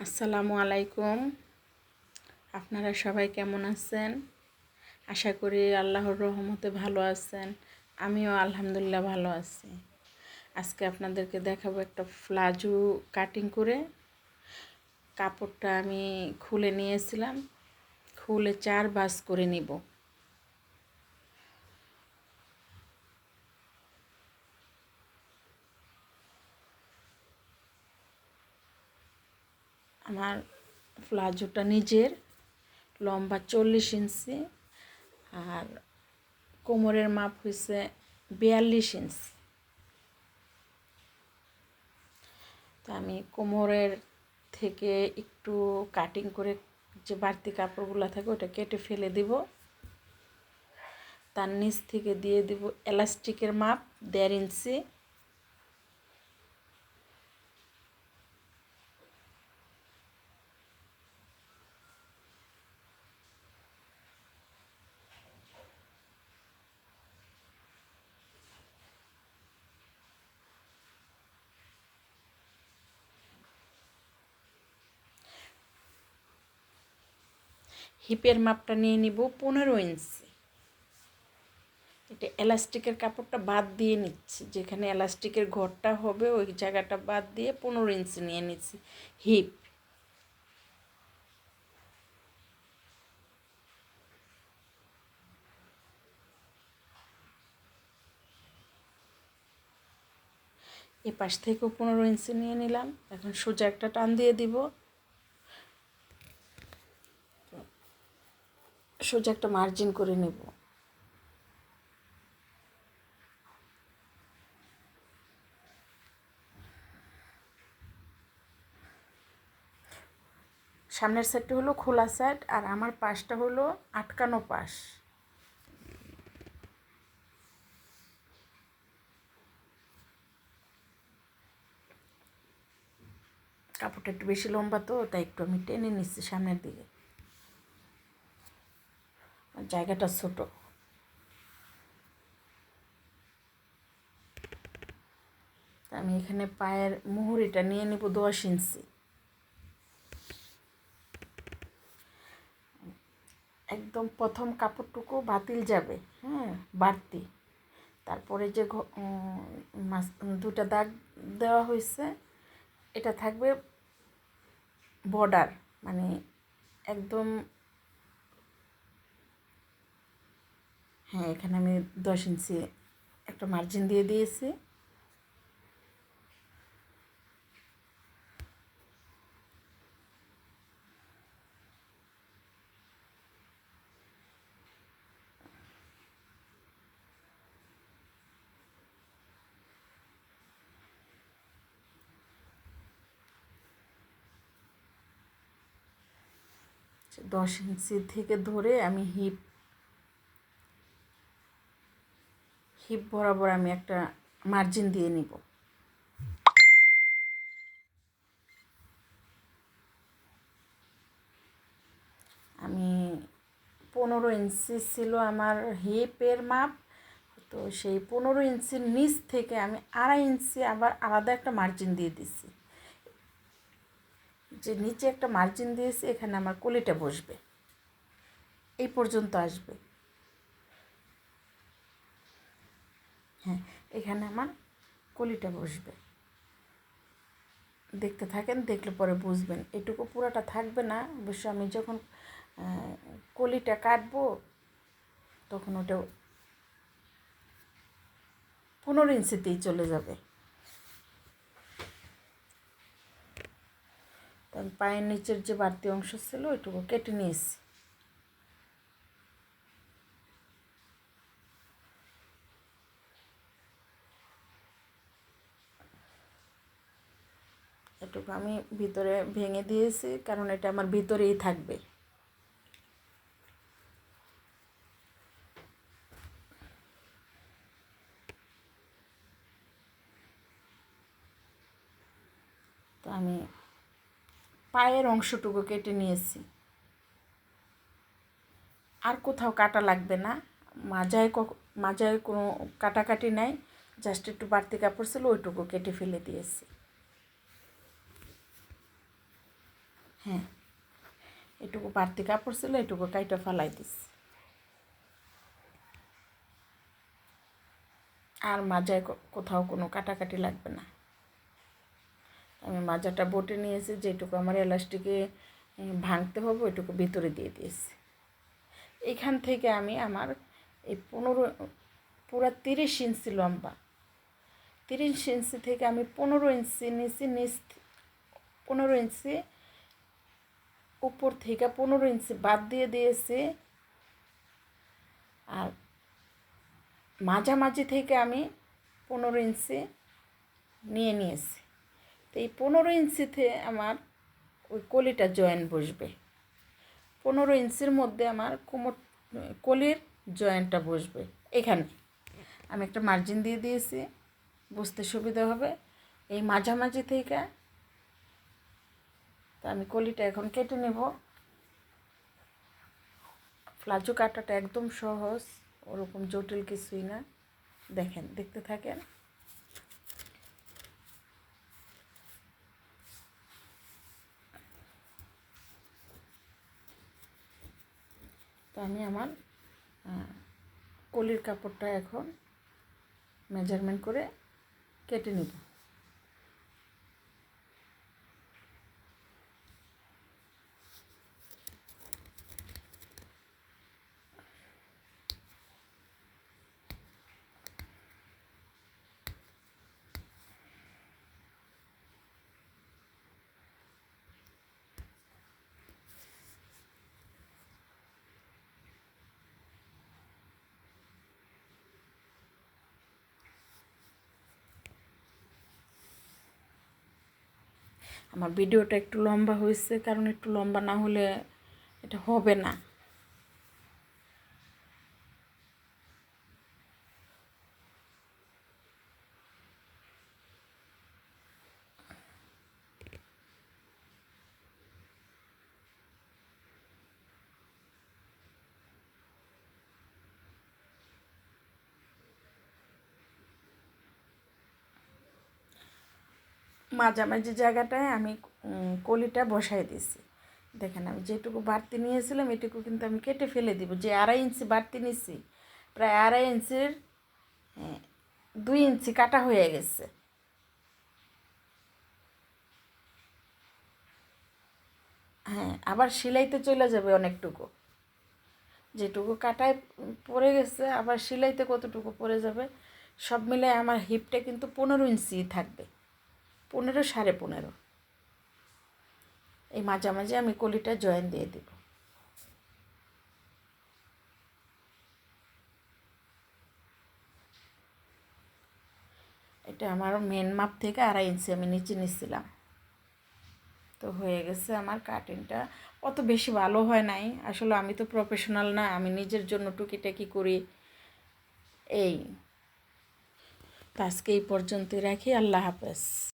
আসসালামু আলাইকুম। আপনারা সবাই কেমন আছেন? আশা করি আল্লাহর রহমতে ভালো আছেন। আমিও আলহামদুলিল্লাহ ভালো আছি। আজকে আপনাদেরকে দেখাবো একটা ফ্লাজু কাটিং করে। কাপড়টা আমি খুলে নিয়েছিলাম। খুলে চার বাস করে নিব আমার প্লাজোটা নিজের, লম্বা চল্লিশ ইঞ্চি আর কোমরের মাপ হয়েছে বিয়াল্লিশ ইঞ্চি। তো আমি কোমরের থেকে একটু কাটিং করে যে বাড়তি কাপড়গুলো থাকে ওটা কেটে ফেলে দিব। তার নিচ থেকে দিয়ে দিব এলাস্টিকের মাপ দেড় ইঞ্চি। হিপের মাপটা নিয়ে নিব পনেরো ইঞ্চি। এটা এলাস্টিকের কাপড়টা বাদ দিয়ে নিচ্ছি। যেখানে এলাস্টিকের ঘরটা হবে, ওই জায়গাটা বাদ দিয়ে পনেরো ইঞ্চি নিয়ে নিচ্ছি হিপ। এ পাশ থেকেও পনেরো ইঞ্চি নিয়ে নিলাম। এখন সোজা একটা টান দিয়ে দিব। সোজা একটা মার্জিন করে নেব। সামনের সাইডটা হলো খোলা সাইড আর আমার পাশটা হলো আটকানো পাশ। কাপড়টা একটু বেশি লম্বা তো, তাই একটু আমি টেনে নিচ্ছি সামনের দিকে। জায়গাটা ছোট। আমি এখানে পায়ের মুহুরিটা নিয়ে নিব দশ ইঞ্চি। একদম প্রথম কাপড়টুকু বাতিল যাবে হ্যাঁ বাড়তি। তারপরে যে দুটা দাগ দেওয়া হয়েছে, এটা থাকবে বর্ডার মানে একদম হ্যাঁ এখানে আমি দশ ইঞ্চি একটা মার্জিন দিয়ে দিয়েছি। দশ ইঞ্চি থেকে ধরে আমি হিপ হিপ বরাবর আমি একটা মার্জিন দিয়ে নিব। আমি পনেরো ইঞ্চি ছিল আমার হিপের মাপ, তো সেই পনেরো ইঞ্চির নিচ থেকে আমি আড়াই ইঞ্চি আবার আলাদা একটা মার্জিন দিয়ে দিছি। যে নিচে একটা মার্জিন দিয়েছি, এখানে আমার কলিটা বসবে। এই পর্যন্ত আসবে। হ্যাঁ এখানে আমার কলিটা বসবে। দেখতে থাকেন, দেখলে পরে বুঝবেন। এটুকু পুরাটা থাকবে না, অবশ্য আমি যখন কলিটা কাটবো, তখন ওটা পনেরো ইঞ্চিতেই চলে যাবে। পায়ের নিচের যে বাড়তি অংশ ছিল, ওইটুকু কেটে নিয়েছি। এটুকু আমি ভিতরে ভেঙে দিয়েছি, কারণ এটা আমার ভিতরেই থাকবে। তো আমি পায়ের অংশটুকু কেটে নিয়েছি। আর কোথাও কাটা লাগবে না। মাজায় মাজায় কোনো কাটাকাটি নাই, জাস্ট একটু বাড়তি কাপড় ছিল, ওইটুকু কেটে ফেলে দিয়েছি। হ্যাঁ। এটুকু বাড়তি কাপড় ছিল, এটুকু কাইটা ফালাই দিস। আর মাজায় কোথাও কোনো কাটাকাটি লাগবে না। আমি মাজাটা বটে নিয়েছি, যেটুকু আমার এলাস্টিকে ভাঙতে হবে, ওইটুকু ভিতরে দিয়ে দিয়েছি। এখান থেকে আমি আমার এই পনেরো, পুরা তিরিশ ইঞ্চি লম্বা, তিরিশ ইঞ্চি থেকে আমি পনেরো ইঞ্চি নিচে নিচ, পনেরো ইঞ্চি উপর থেকে পনেরো ইঞ্চি বাদ দিয়ে দিয়েছি। আর মাঝামাঝি থেকে আমি পনেরো ইঞ্চি নিয়ে নিয়েছি। তো এই পনেরো ইঞ্চিতে আমার ওই কলিটা জয়েন বসবে। পনেরো ইঞ্চির মধ্যে আমার কোমর, কলির জয়েন্টটা বসবে এখানে। আমি একটা মার্জিন দিয়ে দিয়েছি বুঝতে সুবিধা হবে। এই মাঝামাঝি থেকে তা আমি কলিটা এখন কেটে নেব। ফ্লাজো কাটাটা একদম সহজ, ওরকম জটিল কিছুই না। দেখেন, দেখতে থাকেন। তো আমি আমার কলির কাপড়টা এখন মেজারমেন্ট করে কেটে নিব। আমার ভিডিওটা একটু লম্বা হয়েছে কারণ একটু লম্বা না হলে এটা হবে না। মাঝামাঝি জায়গাটায় আমি কলিটা বসাই দিছি দেখেন আমি যেটুকু বাড়তি নিয়েছিলাম, এটুকু কিন্তু আমি কেটে ফেলে দিব। যে আড়াই ইঞ্চি বাড়তি নিছি, প্রায় আড়াই ইঞ্চির দুই ইঞ্চি কাটা হয়ে গেছে। হ্যাঁ আবার সেলাইতে চলে যাবে অনেকটুকু। যেটুকু কাটায় পড়ে গেছে, আবার সেলাইতে কতটুকু পড়ে যাবে, সব মিলে আমার হিপটা কিন্তু পনেরো ইঞ্চি থাকবে। পনেরো সাড়ে পনেরো। এই মাঝামাঝি আমি কলিটা জয়েন দিয়ে দেব। এটা আমার মেন মাপ থেকে আড়াই ইঞ্চি আমি নিচে নিচ্ছিলাম। তো হয়ে গেছে আমার কাটিংটা অত বেশি ভালো হয় নাই। আসলে আমি তো প্রফেশনাল না, আমি নিজের জন্য টুকিটাকি করি। এই। তো আজকে এই পর্যন্তই রাখি। আল্লাহ হাফেজ।